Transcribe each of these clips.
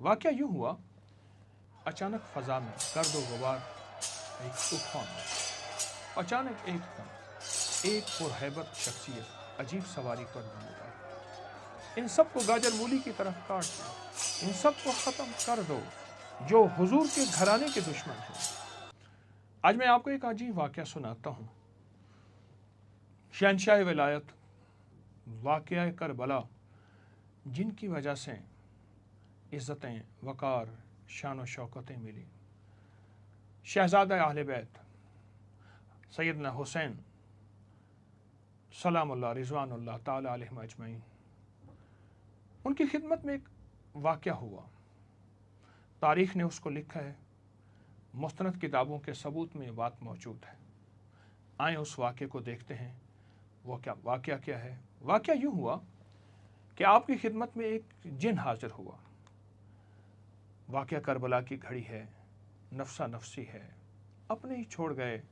واقعہ یوں ہوا، اچانک فضا میں گرد و غبار ایک طوفان ہوا اچانک ایک دم، ایک پرہیبت شخصیت عجیب سواری پر نمودار ان سب کو گاجر مولی کی طرف کاٹ دو ان سب کو ختم کر دو، جو حضور کے گھرانے کے دشمن ہیں آج میں آپ کو ایک عجیب واقعہ سناتا ہوں۔ شہنشاہ ولایت، واقعہ کربلا، جن کی وجہ سے عزتیں، وقار، شان و شوکتیں ملی۔ شہزادہ اہل بیت، سیدنا حسین، سلام اللہ، رضوان اللہ تعالیٰ علیہ اجمعین۔ ان کی خدمت میں ایک واقعہ ہوا۔ تاریخ نے اس کو لکھا ہے۔ مستند کتابوں کے ثبوت میں یہ بات موجود ہے۔ آئیں اس واقعے کو دیکھتے ہیں۔ وہ کیا واقعہ کیا ہے؟ واقعہ یوں ہوا کہ آپ کی خدمت میں ایک جن حاضر ہوا۔ واقعہ کربلا کی گھڑی ہے نفسا نفسی ہے۔ اپنے ہی چھوڑ گئے،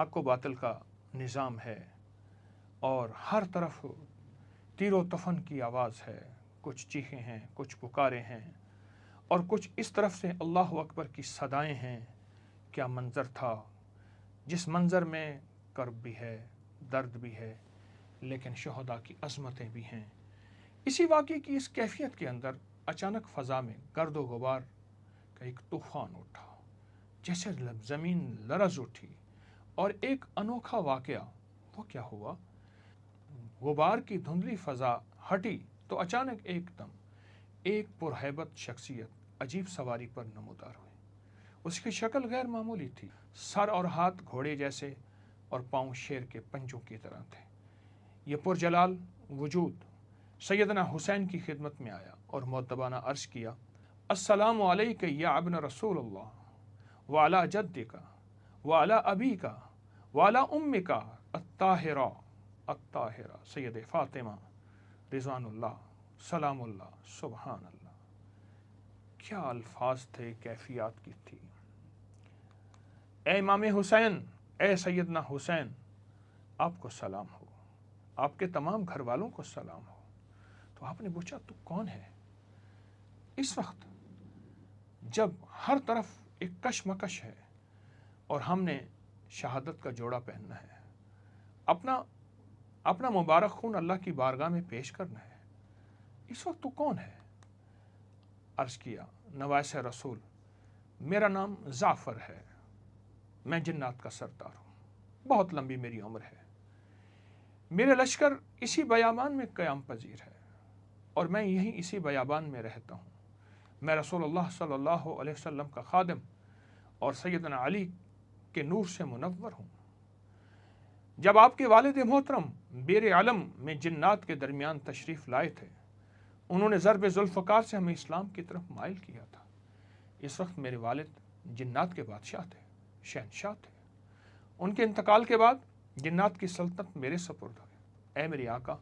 حق و باطل کا نظام ہے۔ اور ہر طرف تیر و تفن کی آواز ہے۔ کچھ چیخیں ہیں، کچھ پکارے ہیں۔ اور کچھ اس طرف سے اللہ اکبر کی صدائیں ہیں۔ کیا منظر تھا؟ جس منظر میں کرب بھی ہے، درد بھی ہے، لیکن شہدا کی عظمتیں بھی ہیں۔ اسی واقعے کی اس کیفیت کے اندر اچانک فضا میں گرد و غبار کا ایک طوفان اٹھا، جیسے زمین لرز اٹھی، اور ایک انوکھا واقعہ، وہ کیا ہوا؟ غبار کی دھندلی فضا ہٹی تو اچانک ایک دم ایک پرہیبت شخصیت عجیب سواری پر نمودار ہوئی۔ اس کی شکل غیر معمولی تھی، سر اور ہاتھ گھوڑے جیسے اور پاؤں شیر کے پنجوں کی طرح تھے۔ یہ پرجلال وجود سیدنا حسین کی خدمت میں آیا اور معتبانہ عرض کیا، السلام علیکہ یا ابن رسول اللہ وعلا جد کا وعلا ابی کا وعلا ام کا الطاہرہ الطاہرہ، سید فاطمہ، رضوان اللہ، سلام اللہ، سبحان اللہ۔ کیا الفاظ تھے، کیفیات کی تھی۔ اے امام حسین، اے سیدنا حسین، آپ کو سلام ہو۔ آپ کے تمام گھر والوں کو سلام ہو۔ تو آپ نے پوچھا تو کون ہے؟ اس وقت جب ہر طرف ایک کش مکش ہے اور ہم نے شہادت کا جوڑا پہننا ہے، اپنا اپنا مبارک خون اللہ کی بارگاہ میں پیش کرنا ہے۔ اس وقت تو کون ہے؟ عرض کیا نواس رسول، میرا نام زعفر ہے۔ میں جنات کا سردار ہوں۔ بہت لمبی میری عمر ہے۔ میرے لشکر اسی بیامان میں قیام پذیر ہے۔ اور میں یہیں اسی بیابان میں رہتا ہوں۔ میں رسول اللہ صلی اللہ علیہ وسلم کا خادم اور سیدنا علی کے نور سے منور ہوں۔ جب آپ کے والد محترم بیر عالم میں جنات کے درمیان تشریف لائے تھے، انہوں نے ضرب ذوالفقار سے ہمیں اسلام کی طرف مائل کیا تھا۔ اس وقت میرے والد جنات کے بادشاہ تھے، شہنشاہ تھے۔ ان کے انتقال کے بعد جنات کی سلطنت میرے سپرد ہوئے اے میری آقا،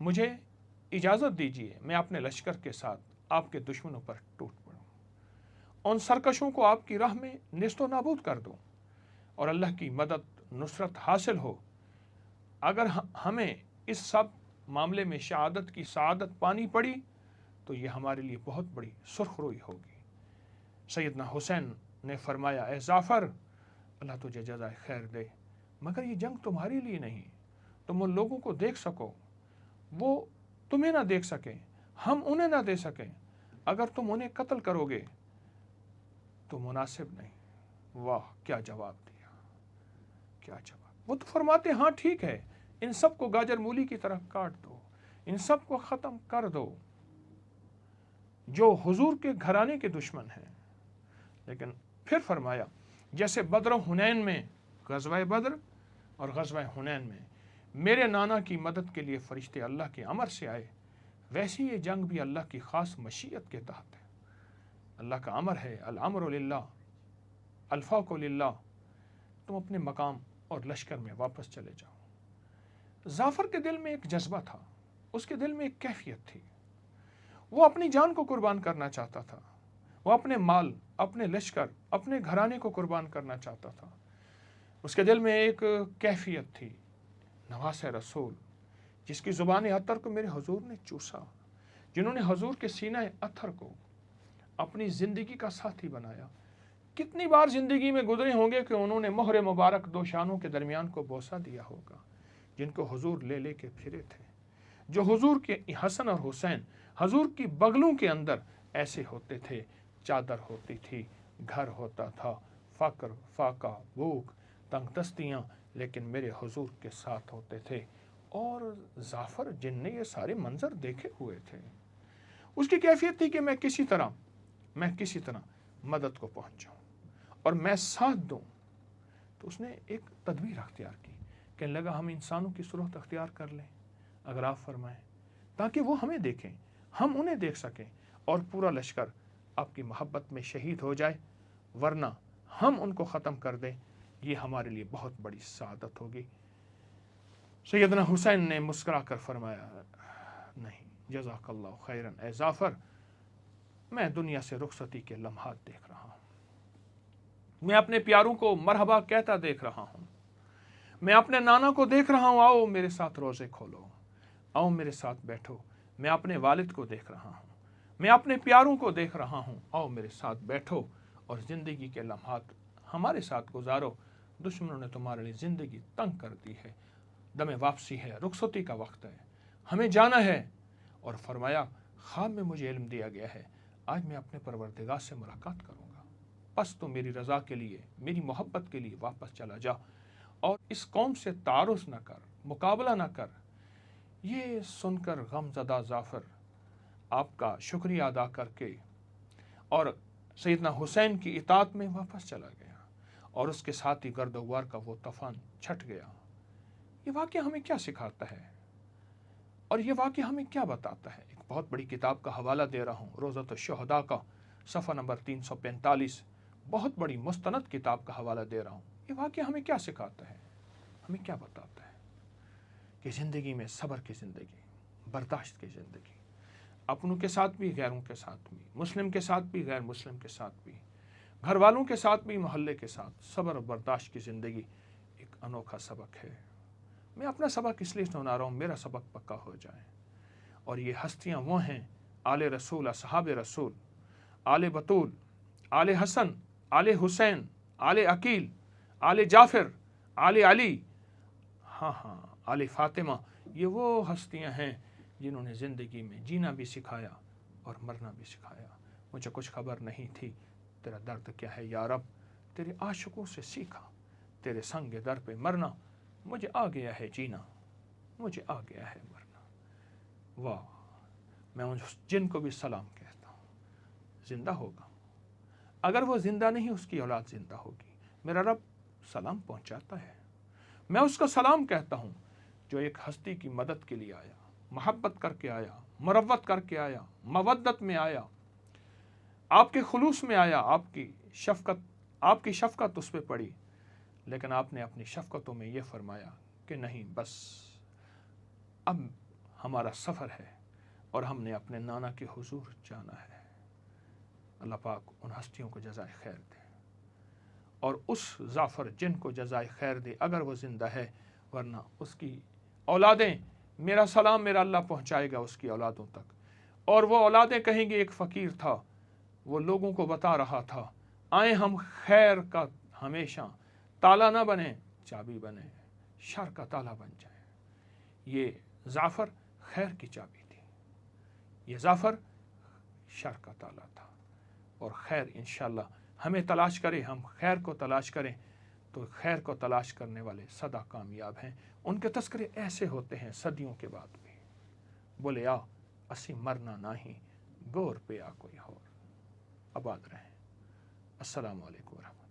مجھے اجازت دیجیے میں اپنے لشکر کے ساتھ آپ کے دشمنوں پر ٹوٹ پڑوں۔ ان سرکشوں کو آپ کی راہ میں نست و نابود کر دوں۔ اور اللہ کی مدد، نصرت حاصل ہو۔ اگر ہمیں اس سب معاملے میں شہادت کی سعادت پانی پڑی، تو یہ ہمارے لیے بہت بڑی سرخ روئی ہوگی۔ سیدنا حسین نے فرمایا، اے زعفر اللہ تجھے جزائے خیر دے، مگر یہ جنگ تمہارے لیے نہیں، تم ان لوگوں کو دیکھ سکو۔ وہ تمہیں نہ دیکھ سکیں، ہم انہیں نہ دے سکیں۔ اگر تم انہیں قتل کرو گے تو مناسب نہیں۔ واہ، کیا جواب دیا۔ کیا جواب۔ وہ تو فرماتے ہاں ٹھیک ہے۔ ان سب کو گاجر مولی کی طرح کاٹ دو۔ ان سب کو ختم کر دو۔ جو حضور کے گھرانے کے دشمن ہیں۔ لیکن پھر فرمایا، جیسے بدر و حنین میں، غزوہ بدر اور غزوہ حنین میں میرے نانا کی مدد کے لیے فرشتے اللہ کے امر سے آئے۔ ویسی یہ جنگ بھی اللہ کی خاص مشیت کے تحت ہے۔ اللہ کا امر ہے، الامر للہ الفاق للہ۔ تم اپنے مقام اور لشکر میں واپس چلے جاؤ۔ ظافر کے دل میں ایک جذبہ تھا۔ اس کے دل میں ایک کیفیت تھی۔ وہ اپنی جان کو قربان کرنا چاہتا تھا۔ وہ اپنے مال، اپنے لشکر، اپنے گھرانے کو قربان کرنا چاہتا تھا۔ اس کے دل میں ایک کیفیت تھی۔ نواس رسول، جس کی زبان اتر کو میرے حضور نے چوسا، جنہوں نے حضور کے سینہ اتھر کو اپنی زندگی کا ساتھی بنایا۔ کتنی بار زندگی میں گزرے ہوں گے کہ انہوں نے مہر مبارک دو شانوں کے درمیان کو بوسا دیا ہوگا، جن کو حضور لے لے کے پھرے تھے۔ جو حضور کے حسن اور حسین حضور کی بغلوں کے اندر ایسے ہوتے تھے، چادر ہوتی تھی، گھر ہوتا تھا فقر فاقہ، بھوک، تنگ دستیاں لیکن میرے حضور کے ساتھ ہوتے تھے اور ظافر جن نے یہ سارے منظر دیکھے ہوئے تھے۔ اس کی کیفیت تھی کہ میں کسی طرح، میں کسی طرح مدد کو پہنچ جاؤں اور میں ساتھ دوں۔ تو اس نے ایک تدبیر اختیار کی کہ لگا ہم انسانوں کی صورت اختیار کر لیں۔ اگر آپ فرمائیں، تاکہ وہ ہمیں دیکھیں، ہم انہیں دیکھ سکیں اور پورا لشکر آپ کی محبت میں شہید ہو جائے، ورنہ ہم ان کو ختم کر دیں۔ یہ ہمارے لیے بہت بڑی سعادت ہوگی۔ سیدنا حسین نے مسکرا کر فرمایا، نہیں جزاک اللہ خیرن، اے ظافر، میں دنیا سے رخصتی کے لمحات دیکھ رہا ہوں۔ میں اپنے پیاروں کو مرحبا کہتا دیکھ رہا ہوں۔ میں اپنے نانا کو دیکھ رہا ہوں، آؤ میرے ساتھ روزے کھولو۔ آؤ میرے ساتھ بیٹھو، میں اپنے والد کو دیکھ رہا ہوں۔ میں اپنے پیاروں کو دیکھ رہا ہوں، آؤ میرے ساتھ بیٹھو اور زندگی کے لمحات ہمارے ساتھ گزارو۔ دشمنوں نے تمہارے لیے زندگی تنگ کر دی ہے۔ دم واپسی ہے، رخصتی کا وقت ہے۔ ہمیں جانا ہے۔ اور فرمایا، خواب میں مجھے علم دیا گیا ہے۔ آج میں اپنے پروردگار سے ملاقات کروں گا۔ پس تو میری رضا کے لیے، میری محبت کے لیے واپس چلا جا۔ اور اس قوم سے تعارف نہ کر، مقابلہ نہ کر۔ یہ سن کر غم زدہ ظافر آپ کا شکریہ ادا کر کے اور سیدنا حسین کی اطاعت میں واپس چلا گیا۔ اور اس کے ساتھ ہی گرد وار کا وہ طوفان چھٹ گیا۔ یہ واقعہ ہمیں کیا سکھاتا ہے؟ اور یہ واقعہ ہمیں کیا بتاتا ہے؟ ایک بہت بڑی کتاب کا حوالہ دے رہا ہوں روزت الشہداء کا، صفحہ نمبر تین سو پینتالیس۔ بہت بڑی مستند کتاب کا حوالہ دے رہا ہوں۔ یہ واقعہ ہمیں کیا سکھاتا ہے؟ ہمیں کیا بتاتا ہے؟ کہ زندگی میں صبر کی زندگی، برداشت کی زندگی، اپنوں کے ساتھ بھی، غیروں کے ساتھ بھی، مسلم کے ساتھ بھی، غیر مسلم کے ساتھ بھی۔ گھر والوں کے ساتھ بھی، محلے کے ساتھ۔ صبر و برداشت کی زندگی ایک انوکھا سبق ہے۔ میں اپنا سبق اس لیے سنا رہا ہوں، میرا سبق پکا ہو جائے۔ اور یہ ہستیاں وہ ہیں، آل رسول، اصحاب رسول، آل بطول، آل حسن، آل حسین، آل عقیل، آل جعفر، آل علی۔ ہاں ہاں آل فاطمہ۔ یہ وہ ہستیاں ہیں جنہوں نے زندگی میں جینا بھی سکھایا اور مرنا بھی سکھایا۔ مجھے کچھ خبر نہیں تھی۔ تیرا درد کیا ہے یا رب؟ تیرے عاشقوں سے سیکھا، تیرے سنگ در پہ مرنا، مجھے آ گیا ہے جینا، مجھے آ گیا ہے مرنا۔ واہ، میں جن کو بھی سلام کہتا ہوں، زندہ ہوگا۔ اگر وہ زندہ نہیں، اس کی اولاد زندہ ہوگی۔ میرا رب سلام پہنچاتا ہے۔ میں اس کا سلام کہتا ہوں جو ایک ہستی کی مدد کے لیے آیا، محبت کر کے آیا، مروت کر کے آیا، مودت میں آیا۔ آپ کے خلوص میں آیا، آپ کی شفقت، آپ کی شفقت اس پہ پڑی۔ لیکن آپ نے اپنی شفقتوں میں یہ فرمایا کہ نہیں، بس اب ہمارا سفر ہے اور ہم نے اپنے نانا کے حضور جانا ہے۔ اللہ پاک ان ہستیوں کو جزائے خیر دے۔ اور اس ظافر جن کو جزائے خیر دے اگر وہ زندہ ہے، ورنہ اس کی اولادیں میرا سلام میرا اللہ پہنچائے گا اس کی اولادوں تک۔ اور وہ اولادیں کہیں گے، ایک فقیر تھا وہ لوگوں کو بتا رہا تھا۔ آئیں ہم خیر کا ہمیشہ، تالا نہ بنے چابی بنے شر کا تالا بن جائے یہ ظافر خیر کی چابی تھی۔ یہ ظافر شر کا تالا تھا۔ اور خیر انشاءاللہ ہمیں تلاش کرے، ہم خیر کو تلاش کریں تو خیر کو تلاش کرنے والے صدا کامیاب ہیں۔ ان کے تذکرے ایسے ہوتے ہیں صدیوں کے بعد بھی۔ بولے آ اسی مرنا نہ ہی گور پہ آ کوئی اور آباد رہیں السلام علیکم ورحمۃ